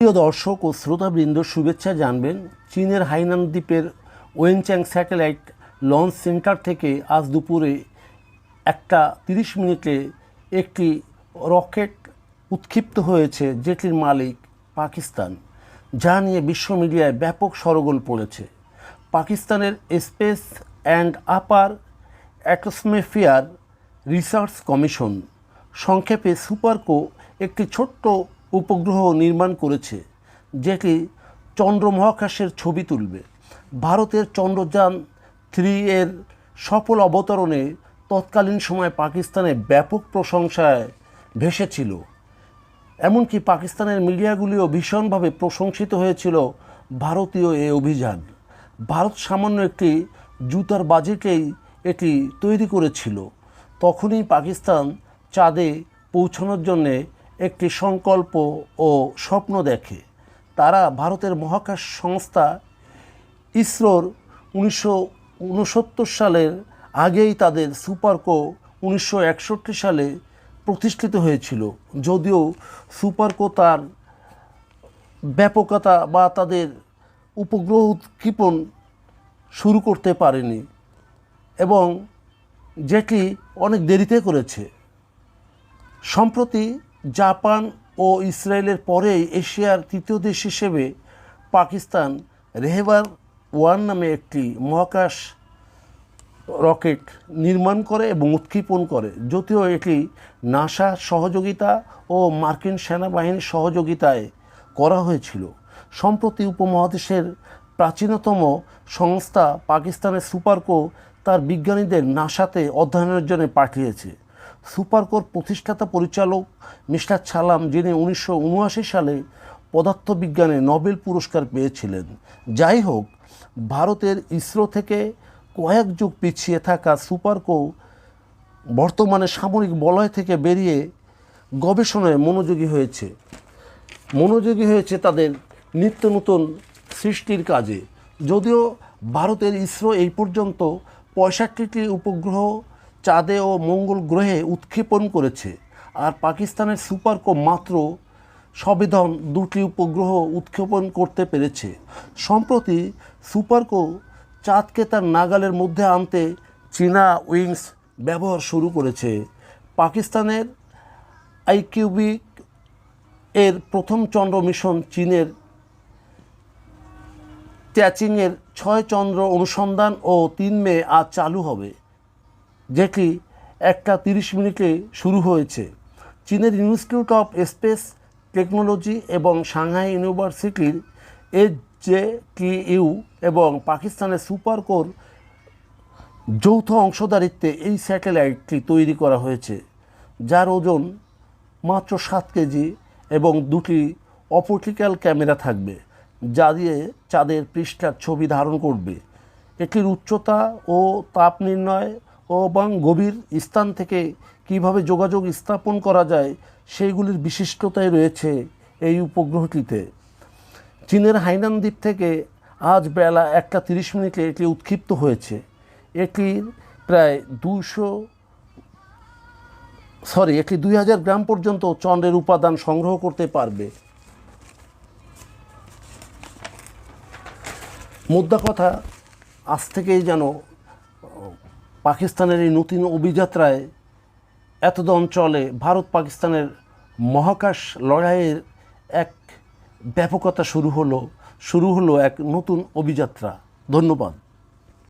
প্রিয় দর্শক ও শ্রোতাবৃন্দ, শুভেচ্ছা জানবেন। চীনের হাইনান দ্বীপের ওয়েনচ্যাং স্যাটেলাইট লঞ্চ সেন্টার থেকে আজ দুপুরে একটা তিরিশ মিনিটে একটি রকেট উৎক্ষিপ্ত হয়েছে যেটির মালিক পাকিস্তান, যা নিয়ে বিশ্ব মিডিয়ায় ব্যাপক সরগোল পড়েছে। পাকিস্তানের space and upper atmosphere research commission সংক্ষেপে সুপারকো একটি ছোট্ট উপগ্রহ নির্মাণ করেছে, যেটি চন্দ্র মহাকাশের ছবি তুলবে। ভারতের চন্দ্রযান থ্রি এর সফল অবতরণে তৎকালীন সময় পাকিস্তানে ব্যাপক প্রশংসায় ভেসেছিল। এমনকি পাকিস্তানের মিডিয়াগুলিও ভীষণভাবে প্রশংসিত হয়েছিল ভারতীয় এ অভিযান। ভারত সামান্য একটি জুতার বাজেটেই এটি তৈরি করেছিল। তখনই পাকিস্তান চাঁদে পৌঁছানোর জন্যে একটি সংকল্প ও স্বপ্ন দেখে। তারা ভারতের মহাকাশ সংস্থা ইসরোর উনিশশো উনসত্তর সালের আগেই তাদের সুপারকো উনিশশো একষট্টি সালে প্রতিষ্ঠিত হয়েছিল। যদিও সুপারকো তার ব্যাপকতা বা তাদের উপগ্রহ উৎক্ষেপণ শুরু করতে পারেনি এবং যেটি অনেক দেরিতে করেছে। সম্প্রতি জাপান ও ইসরায়েলের পরেই এশিয়ার তৃতীয় দেশ হিসেবে পাকিস্তান রেহেবার ওয়ান নামে একটি মহাকাশ রকেট নির্মাণ করে এবং উৎক্ষেপণ করে, যদিও এটি নাসা সহযোগিতা ও মার্কিন সেনাবাহিনীর সহযোগিতায় করা হয়েছিল। সম্প্রতি উপমহাদেশের প্রাচীনতম সংস্থা পাকিস্তানের সুপারকো তার বিজ্ঞানীদের নাসাতে অধ্যয়নের জন্য পাঠিয়েছে। সুপারকোর প্রতিষ্ঠাতা পরিচালক মিস্টার ছালাম, যিনি উনিশশো উনআশি সালে পদার্থবিজ্ঞানে নোবেল পুরস্কার পেয়েছিলেন। যাই হোক, ভারতের ইসরো থেকে কয়েক যুগ পিছিয়ে থাকা সুপারকো বর্তমানে সামরিক বলয় থেকে বেরিয়ে গবেষণায় মনোযোগী হয়েছে। মনোযোগী হয়েছে তাদের নিত্য নতুন সৃষ্টির কাজে। যদিও ভারতের ইসরো এই পর্যন্ত পঁয়ষট্টিটি উপগ্রহ চাঁদে ও মঙ্গল গ্রহে উৎক্ষেপণ করেছে। আর পাকিস্তানের সুপারকো মাত্র সবেধন দুটি উপগ্রহ উৎক্ষেপণ করতে পেরেছে। সম্প্রতি সুপারকো চাঁদকে তার নাগালের মধ্যে আনতে চীনা উইংস ব্যবহার শুরু করেছে। পাকিস্তানের আইকিউবিক এর প্রথম চন্দ্র মিশন চীনের ট্যাচিংয়ের ছয় চন্দ্র অনুসন্ধান ও তিন মে আজ চালু হবে। যেটি একটা তিরিশ মিনিটে শুরু হয়েছে। চীনের institute of space technology Shanghai Shanghai ইউনিভার্সিটির জে টি ইউ এবং পাকিস্তানের সুপারকোর যৌথ অংশদারিত্বে এই স্যাটেলাইটটি তৈরি করা হয়েছে, যার ওজন মাত্র সাত কেজি এবং দুটি অপটিক্যাল ক্যামেরা থাকবে, যা দিয়ে চাঁদের পৃষ্ঠার ছবি ধারণ করবে। এটির উচ্চতা ও তাপ নির্ণয় এবং গভীর স্থান থেকে কীভাবে যোগাযোগ স্থাপন করা যায় সেইগুলির বিশিষ্টতায় রয়েছে এই উপগ্রহটিতে। চীনের হাইনান দ্বীপ থেকে আজ বেলা একটা তিরিশ মিনিটে এটি উৎক্ষিপ্ত হয়েছে। এটির প্রায় দুশো সরি, এটি দুই হাজার গ্রাম পর্যন্ত চন্দ্রের উপাদান সংগ্রহ করতে পারবে। মোদ্দা কথা, আজ থেকেই যেন পাকিস্তানের এই নতুন অভিযাত্রায় এতদ অঞ্চলে ভারত পাকিস্তানের মহাকাশ লড়াইয়ের এক ব্যাপকতা শুরু হলো শুরু হলো এক নতুন অভিযাত্রা। ধন্যবাদ।